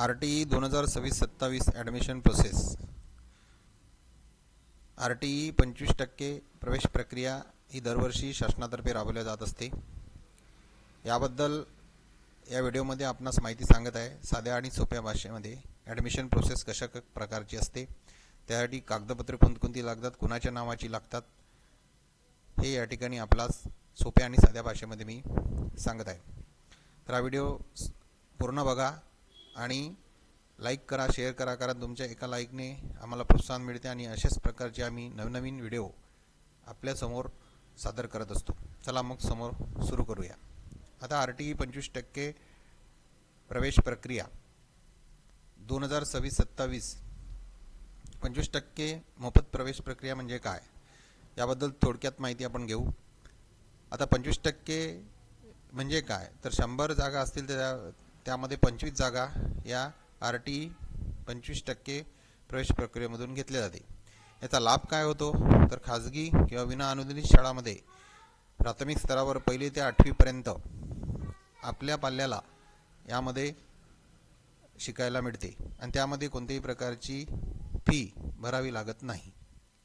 R T E दोन हजार सव्वीस सत्तावीस admission process R T E पंचवीस टक्के प्रवेश प्रक्रिया ही दरवर्षी शासनातर्फे राबवल्या जात असते. याबद्दल या व्हिडिओमध्ये आपणास माहिती सांगत आहे साध्या आणि सोप्या भाषेमध्ये ॲडमिशन प्रोसेस कशा क प्रकारची असते त्यासाठी कागदपत्रे कोणकोणती लागतात कुणाच्या नावाची लागतात हे या ठिकाणी आपलाच सोप्या आणि साध्या भाषेमध्ये मी सांगत आहे. तर हा व्हिडिओ पूर्ण बघा आणि लाईक करा शेअर करा कारण तुमच्या एका लाईकने आम्हाला प्रोत्साहन मिळते आणि अशाच प्रकारचे आम्ही नवनवीन व्हिडिओ आपल्यासमोर सादर करत असतो. चला मग समोर सुरू करूया. आता आर टी ई पंचवीस टक्के प्रवेश प्रक्रिया दोन हजार सव्वीस सत्तावीस पंचवीस टक्के मोफत प्रवेश प्रक्रिया म्हणजे काय? याबद्दल थोडक्यात माहिती आपण घेऊ. आता पंचवीस टक्के म्हणजे काय? तर शंभर जागा असतील तर त्या त्यामध्ये पंचवीस जागा या आर टी पंचवीस टक्के प्रवेश प्रक्रियेमधून घेतल्या जाते. याचा लाभ काय होतो? तर खाजगी किंवा विना अनुदानित शाळामध्ये प्राथमिक स्तरावर पहिली ते आठवीपर्यंत आपल्या पाल्याला यामध्ये शिकायला मिळते आणि त्यामध्ये कोणत्याही प्रकारची फी भरावी लागत नाही.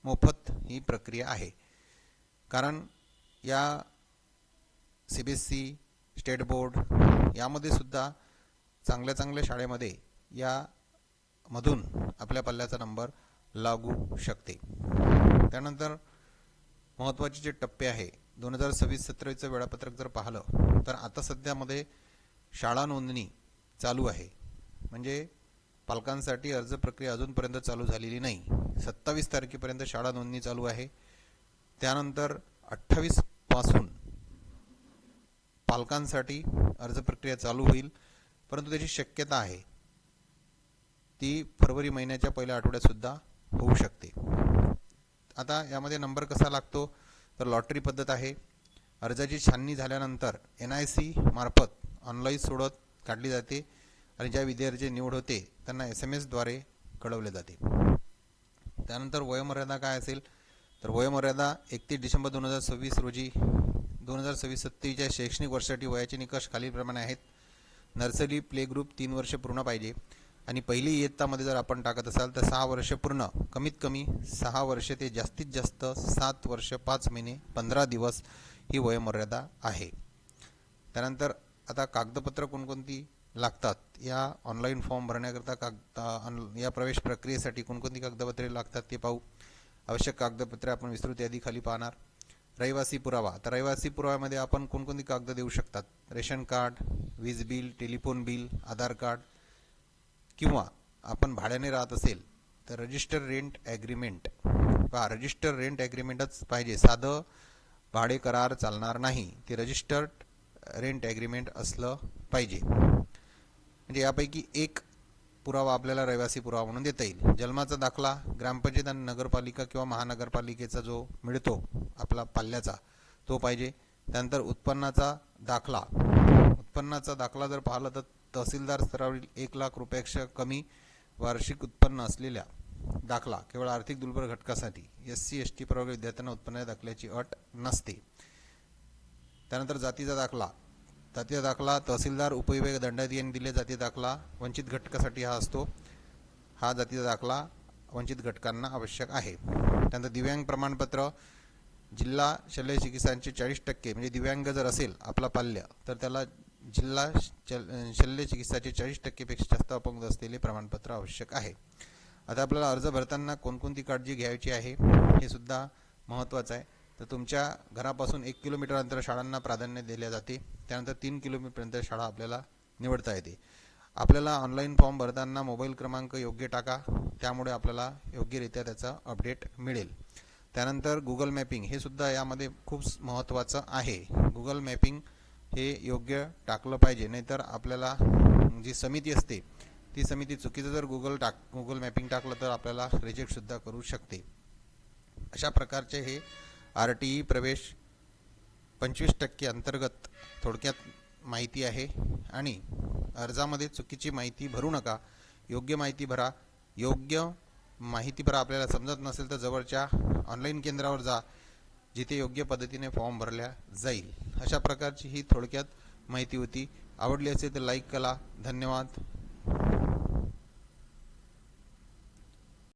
मोफत ही प्रक्रिया आहे. कारण या C B S C state board यामध्ये सुद्धा चांगल्या चांगल्या शाळेमध्ये या मधून आपल्या पल्ल्याचा नंबर लागू शकते. त्यानंतर महत्त्वाचे जे टप्पे आहे दोन हजार सव्वीस सतरावीचं वेळापत्रक जर पाहिलं तर आता सध्यामध्ये शाळा नोंदणी चालू आहे. म्हणजे पालकांसाठी अर्ज प्रक्रिया अजूनपर्यंत चालू झालेली नाही. सत्तावीस तारखेपर्यंत शाळा नोंदणी चालू आहे. त्यानंतर अठ्ठावीसपासून पालकांसाठी अर्ज प्रक्रिया चालू होईल. परंतु त्याची शक्यता आहे. ती फरवरी महिन्याच्या पहिल्या आठवड्यातसुद्धा होऊ शकते. आता यामध्ये नंबर कसा लागतो? तर लॉटरी पद्धत आहे. अर्जाची छाननी झाल्यानंतर एन आय सी मार्फत ऑनलाईन सोडत काढली जाते आणि ज्या विद्यार्थ्याची निवड होते त्यांना एस एम एसद्वारे कळवले जाते. त्यानंतर वयोमर्यादा काय असेल? तर वयोमर्यादा एकतीस डिसेंबर दोन हजार सव्वीस रोजी दोन हजार सव्वीस सत्तेच्या शैक्षणिक वर्षासाठी वयाचे निकष खालीलप्रमाणे आहेत. नर्सरी प्ले ग्रुप तीन वर्ष पूर्ण पाहिजे. आणि पहिली इयत्तामध्ये जर आपण टाकत असाल तर सहा वर्ष पूर्ण कमीत कमी सहा वर्ष ते जास्तीत जास्त सात वर्ष पाच महिने पंधरा दिवस ही वयोमर्यादा आहे. त्यानंतर आता कागदपत्र कोणकोणती लागतात? या ऑनलाईन फॉर्म भरण्याकरता कागद या प्रवेश प्रक्रियेसाठी कोणकोणती कागदपत्रे लागतात ते पाहू. आवश्यक कागदपत्रे आपण विस्तृत यादी खाली पाहणार. रहिवासी पुरावा. तर रहिवासी पुराव्यामध्ये आपण कोणकोणती कागद देऊ शकतात? रेशन कार्ड वीज bill telephone bill Aadhaar card किंवा आपण भाड्याने राहत असेल तर रजिस्टर रेंट ॲग्रीमेंट. पहा रजिस्टर रेंट ॲग्रीमेंटच पाहिजे. साधं भाडे करार चालणार नाही. ते रजिस्टर्ड रेंट ॲग्रीमेंट असलं पाहिजे. म्हणजे यापैकी एक पुरावा आपल्याला रहिवासी पुरावा म्हणून देता येईल. जन्माचा दाखला ग्रामपंचायत आणि नगरपालिका किंवा महानगरपालिकेचा जो मिळतो आपला पाल्याचा तो पाहिजे. त्यानंतर उत्पन्नाचा दाखला. उत्पन्नाचा दाखला जर पाहिला तर तहसीलदार स्तरावरील एक लाख रुपयापेक्षा कमी वार्षिक उत्पन्न असलेल्या दाखला केवळ आर्थिक दुर्बल घटकासाठी एस सी एस टी प्रवर्ग विद्यार्थ्यांना उत्पन्न दाखल्याची अट नसते. त्यानंतर जातीचा दाखला. जातीचा दाखला तहसीलदार उपविभाग दंडाधिकारी यांनी दिले जातीय दाखला वंचित घटकासाठी हा असतो. हा जातीचा दाखला वंचित घटकांना आवश्यक आहे. त्यानंतर दिव्यांग प्रमाणपत्र जिल्हा शल्य चिकित्सांचे चाळीस टक्के म्हणजे दिव्यांग जर असेल आपला पाल्य तर त्याला जिल्हा शल शल्य चिकित्साचे चाळीस टक्केपेक्षा जास्त अपंग असलेले प्रमाणपत्र आवश्यक आहे. आता आपल्याला अर्ज भरताना कोणकोणती काळजी घ्यायची आहे हे सुद्धा महत्त्वाचं आहे. तर तुमच्या घरापासून एक किलोमीटर अंतर शाळांना प्राधान्य दिले जाते. त्यानंतर तीन किलोमीटरपर्यंत शाळा आपल्याला निवडता येते. आपल्याला ऑनलाईन फॉर्म भरताना मोबाईल क्रमांक योग्य टाका. त्यामुळे आपल्याला योग्यरित्या त्याचा अपडेट मिळेल. त्यानंतर गुगल मॅपिंग हे सुद्धा यामध्ये खूप महत्त्वाचं आहे. गुगल मॅपिंग हे योग्य टाकलं पाहिजे. नाहीतर आपल्याला जी समिती असते ती समिती चुकीचं जर गुगल टाक गुगल मॅपिंग टाकलं तर आपल्याला रिजेक्टसुद्धा करू शकते. अशा प्रकारचे हे आर टी ई प्रवेश पंचवीस टक्के अंतर्गत थोडक्यात माहिती आहे. आणि अर्जामध्ये चुकीची माहिती भरू नका. योग्य माहिती भरा. योग्य माहिती भरा आपल्याला समजत नसेल तर जवळच्या ऑनलाईन केंद्रावर जा जिथे योग्य पद्धतीने फॉर्म भरल्या जाईल. अशा प्रकारची ही थोडक्यात माहिती होती. आवडली असेल तर लाईक करा. धन्यवाद.